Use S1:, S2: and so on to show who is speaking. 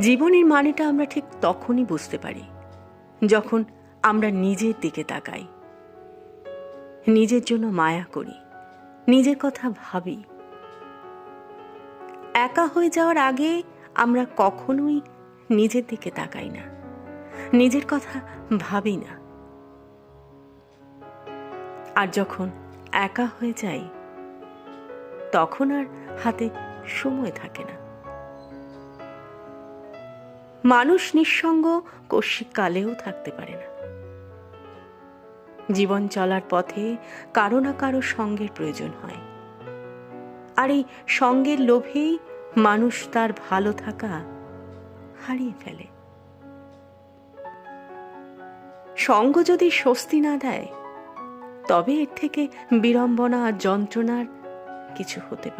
S1: জীবনের মানেটা আমরা ঠিক তখনই বুঝতে পারি, যখন আমরা নিজের দিকে তাকাই। নিজের জন্য মায়া করি, নিজের কথা ভাবি। একা হয়ে যাওয়ার আগে আমরা কখনোই নিজের দিকে তাকাই না, নিজের কথা ভাবি না। আর যখন একা হয়ে যাই, তখন আর হাতে সময় থাকে না। মানুষ নিঃসঙ্গ কৌশিক কালেও থাকতে পারে না। জীবন চলার পথে কারও না কারও সঙ্গের প্রয়োজন হয়। আর এই সঙ্গের লোভেই মানুষ তার ভালো থাকা হারিয়ে ফেলে। সঙ্গ যদি স্বস্তি না দেয়, তবে এর থেকে বিড়ম্বনা আর যন্ত্রণার কিছু হতে পারে।